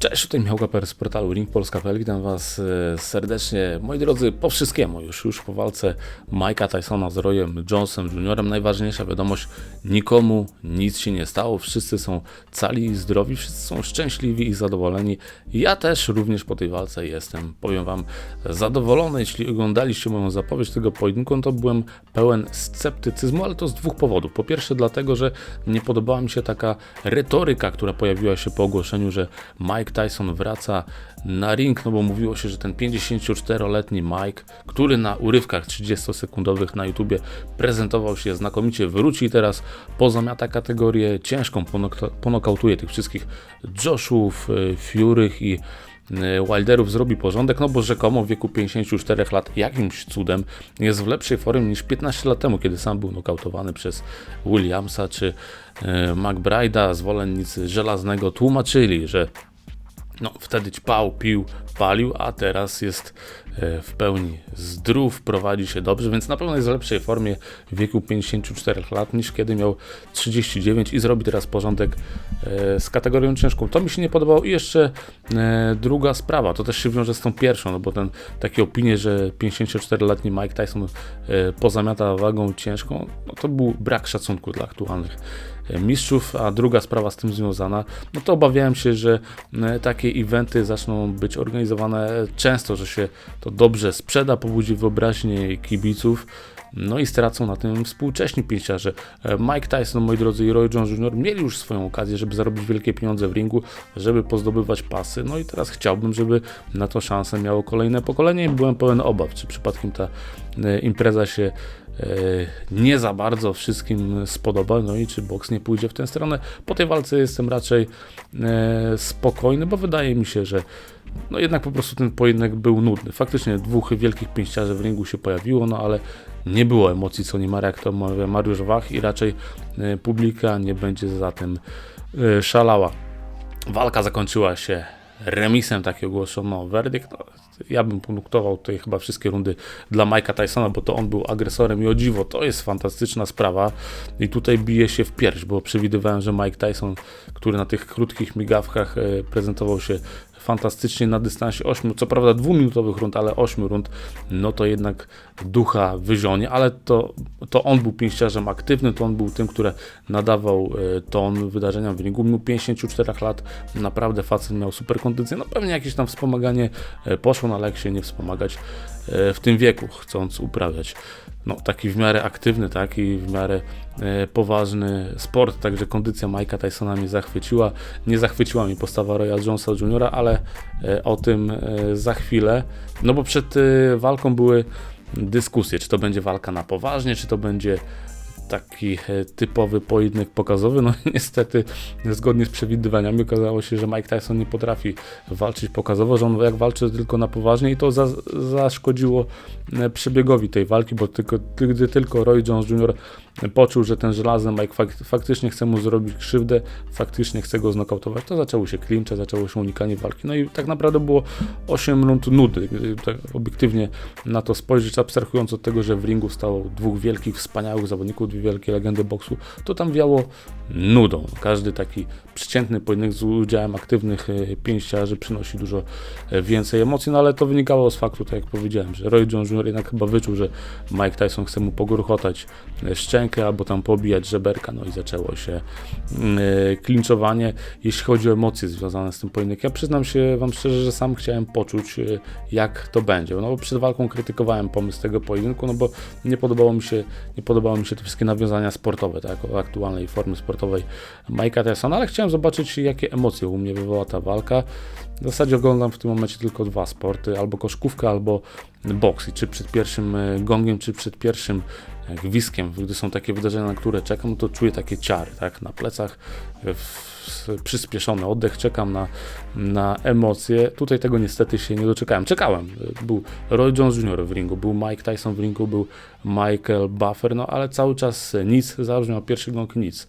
Cześć, tutaj Michał Kaper z portalu Ring Polska.pl. Witam Was e, serdecznie, moi drodzy, po wszystkiemu, już, już po walce Mike'a Tysona z Royem Jonesem Jr. Najważniejsza wiadomość, nikomu nic się nie stało, wszyscy są cali i zdrowi, wszyscy są szczęśliwi i zadowoleni. Ja też również po tej walce jestem, powiem Wam, zadowolony. Jeśli oglądaliście moją zapowiedź tego pojedynku, no to byłem pełen sceptycyzmu, ale to z dwóch powodów. Po pierwsze dlatego, że nie podobała mi się taka retoryka, która pojawiła się po ogłoszeniu, że Mike Tyson wraca na ring, no bo mówiło się, że ten 54-letni Mike, który na urywkach 30-sekundowych na YouTubie prezentował się znakomicie, wróci teraz, pozamiata kategorię ciężką, ponok- ponokautuje tych wszystkich Joshów, y, Furych i y, Wilderów zrobi porządek, no bo rzekomo w wieku 54 lat jakimś cudem jest w lepszej formie niż 15 lat temu, kiedy sam był nokautowany przez Williamsa czy y, McBride'a. Zwolennicy żelaznego tłumaczyli, że no, wtedy ćpał, pił, palił, a teraz jest w pełni zdrów, prowadzi się dobrze, więc na pewno jest w lepszej formie w wieku 54 lat niż kiedy miał 39 i zrobi teraz porządek e, z kategorią ciężką. To mi się nie podobało. I jeszcze e, druga sprawa, to też się wiąże z tą pierwszą, no bo ten takie opinie, że 54-letni Mike Tyson pozamiata wagą ciężką, no to był brak szacunku dla aktualnych mistrzów, a druga sprawa z tym związana, no to obawiałem się, że takie eventy zaczną być organizowane często, że się to dobrze sprzeda, pobudzi wyobraźnię kibiców, no i stracą na tym współcześni pięściarze. Mike Tyson, moi drodzy, i Roy Jones Jr. mieli już swoją okazję, żeby zarobić wielkie pieniądze w ringu, żeby pozdobywać pasy. No i teraz chciałbym, żeby na to szansę miało kolejne pokolenie i byłem pełen obaw, czy przypadkiem ta impreza się nie za bardzo wszystkim spodoba, no i czy boks nie pójdzie w tę stronę. Po tej walce jestem raczej spokojny, bo wydaje mi się, że no jednak po prostu ten pojedynek był nudny. Faktycznie dwóch wielkich pięściarzy w ringu się pojawiło, no ale nie było emocji, co nie ma, jak to mówię Mariusz Wach i raczej publika nie będzie za tym szalała. Walka zakończyła się remisem, taki ogłoszono werdykt. No, ja bym punktował tutaj chyba wszystkie rundy dla Mike'a Tysona, bo to on był agresorem i o dziwo, to jest fantastyczna sprawa i tutaj bije się w pierś, bo przewidywałem, że Mike Tyson, który na tych krótkich migawkach prezentował się fantastycznie na dystansie 8, co prawda dwuminutowych rund, ale 8 rund, no to jednak ducha wyzionie, ale to, to on był pięściarzem aktywnym, to on był tym, który nadawał ton wydarzeniom w ringu. Mimo 54 lat naprawdę facet miał super kondycję, no pewnie jakieś tam wspomaganie poszło, no ale jak się nie wspomagać w tym wieku, chcąc uprawiać no, taki w miarę aktywny, tak, i w miarę e, poważny sport, także kondycja Mike'a Tysona mnie zachwyciła. Nie zachwyciła mi postawa Roya Jonesa Jr., ale e, o tym e, za chwilę, no bo przed e, walką były dyskusje, czy to będzie walka na poważnie, czy to będzie taki e, typowy pojedynek pokazowy. No niestety, zgodnie z przewidywaniami, okazało się, że Mike Tyson nie potrafi walczyć pokazowo, że on jak walczy tylko na poważnie i to za, zaszkodziło e, przebiegowi tej walki, bo tylko, gdy tylko Roy Jones Jr. poczuł, że ten żelazny Mike fak, faktycznie chce mu zrobić krzywdę, faktycznie chce go znokautować, to zaczęło się klincze, zaczęło się unikanie walki. No i tak naprawdę było 8 rund nudy. Tak obiektywnie na to spojrzeć, abstrahując od tego, że w ringu stało dwóch wielkich, wspaniałych zawodników, dwie wielkie legendy boksu, to tam wiało nudą. Każdy taki przeciętny pojedynek z udziałem aktywnych pięściarzy przynosi dużo więcej emocji, no ale to wynikało z faktu, tak jak powiedziałem, że Roy Jones Jr. jednak chyba wyczuł, że Mike Tyson chce mu pogruchotać szczękę albo tam pobijać żeberka, no i zaczęło się klinczowanie. Jeśli chodzi o emocje związane z tym pojedynkiem, ja przyznam się Wam szczerze, że sam chciałem poczuć, jak to będzie. No bo przed walką krytykowałem pomysł tego pojedynku, no bo nie podobało mi się, nie podobało mi się te wszystkie nawiązania sportowe, tak, o aktualnej formy sportowej Mike'a Tysona, ale chciałem zobaczyć, jakie emocje u mnie wywoła ta walka. W zasadzie oglądam w tym momencie tylko dwa sporty, albo koszkówkę, albo boks. I czy przed pierwszym gongiem, czy przed pierwszym gwizdkiem, gdy są takie wydarzenia, na które czekam, to czuję takie ciary, tak, na plecach, przyspieszony oddech, czekam na, na emocje. Tutaj tego niestety się nie doczekałem. Czekałem. Był Roy Jones Jr. w ringu, był Mike Tyson w ringu, był Michael Buffer, no ale cały czas nic, zabrzmiał pierwszy gong nic.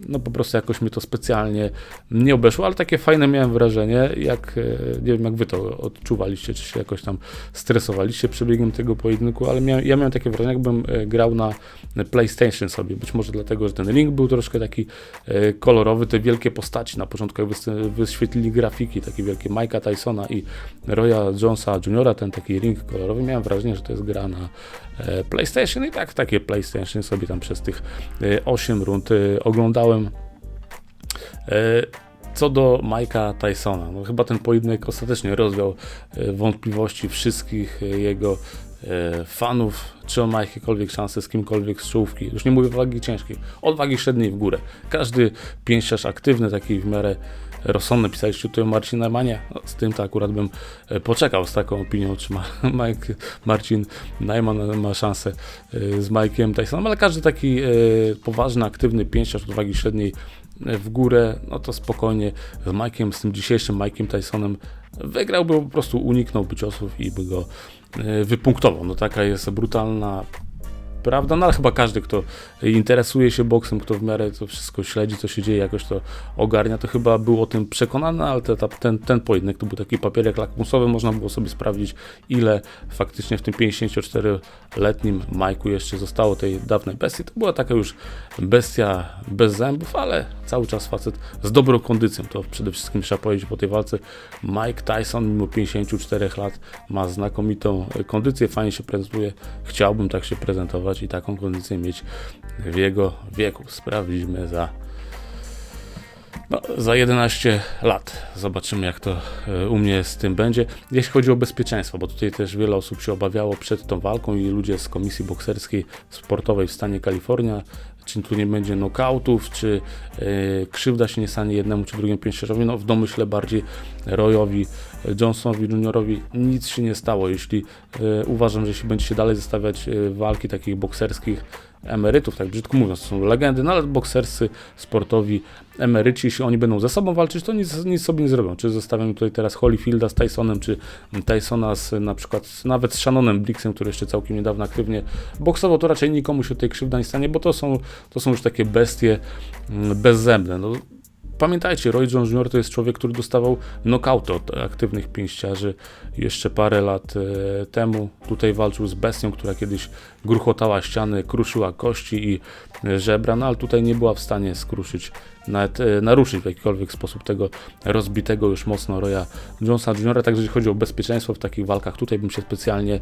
No po prostu jakoś mnie to specjalnie nie obeszło, ale takie fajne miałem wrażenie, jak, e, nie wiem jak wy to odczuwaliście, czy się jakoś tam stresowaliście przebiegiem tego pojedynku, ale ja miałem takie wrażenie, jakbym e, grał na PlayStation sobie, być może dlatego, że ten ring był troszkę taki e, kolorowy, te wielkie postaci, na początku jak wyświetlili grafiki, takie wielkie Mike'a Tysona i Roya Jonesa Jr., ten taki ring kolorowy, miałem wrażenie, że to jest gra na PlayStation i tak takie PlayStation sobie tam przez tych e, 8 rund e, oglądałem. E, Co do Mike'a Tysona, no chyba ten pojedynek ostatecznie rozwiał e, wątpliwości wszystkich e, jego e, fanów, czy on ma jakiekolwiek szanse z kimkolwiek z czołówki. Już nie mówię wagi ciężkiej, od wagi średniej w górę. Każdy pięściarz aktywny, taki w miarę rozsądny, pisaliście tutaj o Marcinie Najmanie, z tym to akurat bym e, poczekał z taką opinią, czy ma Mike, Marcin Najman ma szansę e, z Mike'iem Tysonem, ale każdy taki e, poważny, aktywny pięściarz od średniej w górę, no to spokojnie z Mike'iem, z tym dzisiejszym Mike'iem Tysonem wygrałby, po prostu uniknąłby ciosów i by go wypunktował. No taka jest brutalna prawda? No ale chyba każdy, kto interesuje się boksem, kto w miarę to wszystko śledzi, co się dzieje, jakoś to ogarnia, to chyba był o tym przekonany, ale te, ta, ten, ten pojedynek to był taki papierek lakmusowy, można było sobie sprawdzić, ile faktycznie w tym 54-letnim Majku jeszcze zostało tej dawnej bestii. To była taka już bestia bez zębów, ale cały czas facet z dobrą kondycją, to przede wszystkim trzeba powiedzieć po tej walce. Mike Tyson mimo 54 lat ma znakomitą kondycję, fajnie się prezentuje, chciałbym tak się prezentować i taką kondycję mieć w jego wieku. Sprawdzimy za, no, za 11 lat. Zobaczymy, jak to e, u mnie z tym będzie. Jeśli chodzi o bezpieczeństwo, bo tutaj też wiele osób się obawiało przed tą walką i ludzie z Komisji Bokserskiej Sportowej w stanie Kalifornia, czy tu nie będzie nokautów, czy e, krzywda się nie stanie jednemu czy drugiemu pięściarzowi. No w domyśle bardziej Royowi Johnsonowi juniorowi nic się nie stało. Jeśli e, uważam, że jeśli będzie się dalej zostawiać e, walki takich bokserskich emerytów, tak brzydko mówiąc, to są legendy, no ale bokserscy, sportowi emeryci, jeśli oni będą ze sobą walczyć, to nic, nic sobie nie zrobią. Czy zostawiam tutaj teraz Holyfielda z Tysonem, czy Tysona z na przykład nawet z Shannonem Blixem, który jeszcze całkiem niedawno aktywnie boksował, to raczej nikomu się tej krzywda nie stanie, bo to są, to są już takie bestie mm, bezzębne. No, Pamiętajcie, Roy Jones Jr. to jest człowiek, który dostawał knockouty od aktywnych pięściarzy jeszcze parę lat e, temu. Tutaj walczył z bestią, która kiedyś gruchotała ściany, kruszyła kości i żebra, no ale tutaj nie była w stanie skruszyć, nawet e, naruszyć w jakikolwiek sposób tego rozbitego już mocno Roya Jonesa Jr. Także jeśli chodzi o bezpieczeństwo w takich walkach, tutaj bym się specjalnie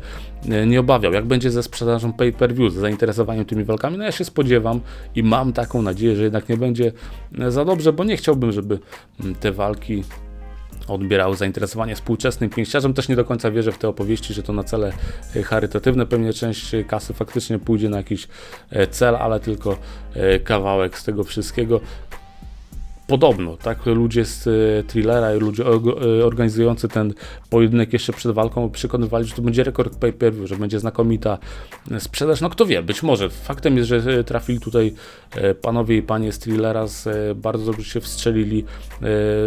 e, nie obawiał. Jak będzie ze sprzedażą pay-per-view, z zainteresowaniem tymi walkami, no ja się spodziewam i mam taką nadzieję, że jednak nie będzie e, za dobrze, bo nie chciałbym, żeby te walki odbierały zainteresowanie współczesnym pięściarzem. Też nie do końca wierzę w te opowieści, że to na cele charytatywne. Pewnie część kasy faktycznie pójdzie na jakiś cel, ale tylko kawałek z tego wszystkiego. Podobno, tak, ludzie z e, thrillera i ludzie e, organizujący ten pojedynek jeszcze przed walką przekonywali, że to będzie rekord pay-per-view, że będzie znakomita e, sprzedaż. No kto wie, być może. Faktem jest, że trafili tutaj panowie i panie z thrillera, z, bardzo dobrze się wstrzelili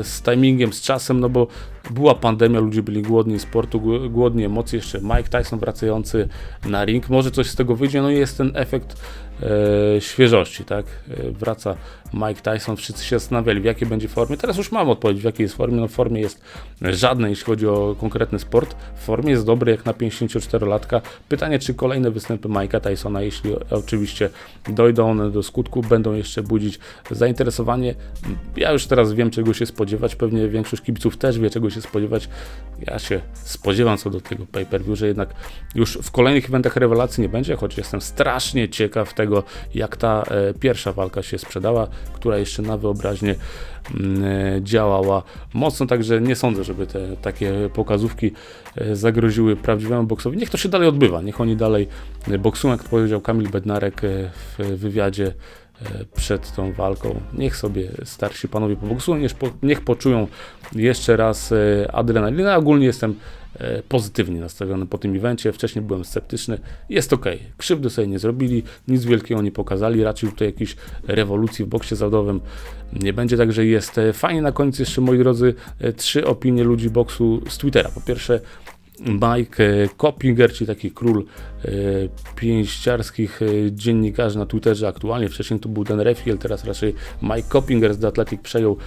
z timingiem, z czasem, no bo była pandemia, ludzie byli głodni sportu, gł- głodni emocji, jeszcze Mike Tyson wracający na ring, może coś z tego wyjdzie, no i jest ten efekt e, świeżości, tak, wraca Mike Tyson, wszyscy się zastanawiali w jakiej będzie formie, teraz już mam odpowiedź w jakiej jest formie, no w formie jest żadnej, jeśli chodzi o konkretny sport, w formie jest dobry jak na 54-latka, pytanie czy kolejne występy Mike'a Tysona, jeśli oczywiście dojdą one do skutku, będą jeszcze budzić zainteresowanie, ja już teraz wiem czego się spodziewać, pewnie większość kibiców też wie czego się spodziewać, ja się spodziewam co do tego pay-per-view, że jednak już w kolejnych eventach rewelacji nie będzie, choć jestem strasznie ciekaw tego, jak ta e, pierwsza walka się sprzedała, która jeszcze na wyobraźnię mm, e, działała mocno, także nie sądzę, żeby te takie pokazówki e, zagroziły prawdziwemu boksowi. Niech to się dalej odbywa, niech oni dalej e, boksują, jak powiedział Kamil Bednarek w wywiadzie przed tą walką. Niech sobie starsi panowie poboksują, niech, po, niech poczują jeszcze raz e, adrenalinę. Ogólnie jestem e, pozytywnie nastawiony po tym evencie. Wcześniej byłem sceptyczny. Jest ok. Krzywdy sobie nie zrobili, nic wielkiego nie pokazali. Raczej tutaj jakiejś rewolucji w boksie zawodowym nie będzie. Także jest e, fajnie. Na koniec jeszcze, moi drodzy, e, trzy opinie ludzi boksu z Twittera. Po pierwsze, Mike Koppinger, czyli taki król e, pięściarskich e, dziennikarzy na Twitterze aktualnie. Wcześniej to był ten Refiel, teraz raczej Mike Koppinger z The Athletic przejął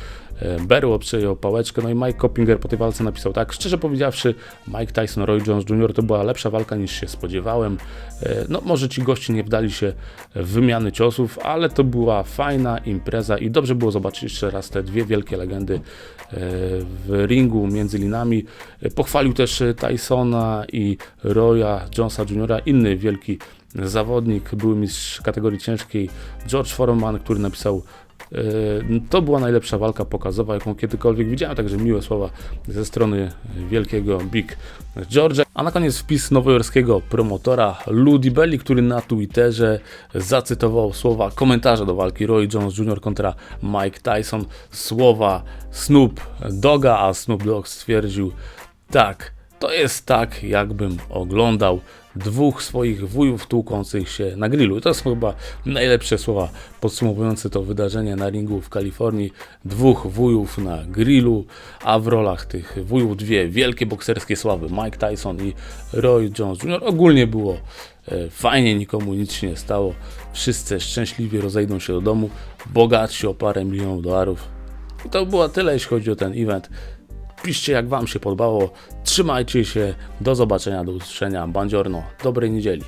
berło, przejął pałeczkę. No i Mike Koppinger po tej walce napisał tak, szczerze powiedziawszy, Mike Tyson, Roy Jones Jr. to była lepsza walka niż się spodziewałem. E, No może ci goście nie wdali się w wymiany ciosów, ale to była fajna impreza i dobrze było zobaczyć jeszcze raz te dwie wielkie legendy e, w ringu między linami. E, Pochwalił też e, Tysona i Roya Jonesa Jr., inny wielki zawodnik, były mistrz kategorii ciężkiej George Foreman, który napisał e, to była najlepsza walka pokazowa, jaką kiedykolwiek widziałem, także miłe słowa ze strony wielkiego Big George'a. A na koniec wpis nowojorskiego promotora Ludi Belli, który na Twitterze zacytował słowa komentarza do walki Roy Jones Jr. kontra Mike Tyson. Słowa Snoop Doga, a Snoop Dogg stwierdził tak, to jest tak, jakbym oglądał dwóch swoich wujów tłukących się na grillu. To są chyba najlepsze słowa podsumowujące to wydarzenie na ringu w Kalifornii. Dwóch wujów na grillu, a w rolach tych wujów dwie wielkie bokserskie sławy, Mike Tyson i Roy Jones Jr. Ogólnie było e, fajnie, nikomu nic się nie stało. Wszyscy szczęśliwie rozejdą się do domu, bogatsi o parę milionów dolarów. I to było tyle, jeśli chodzi o ten event. Piszcie jak Wam się podobało. Trzymajcie się. Do zobaczenia, do usłyszenia. Bandziorno. Dobrej niedzieli.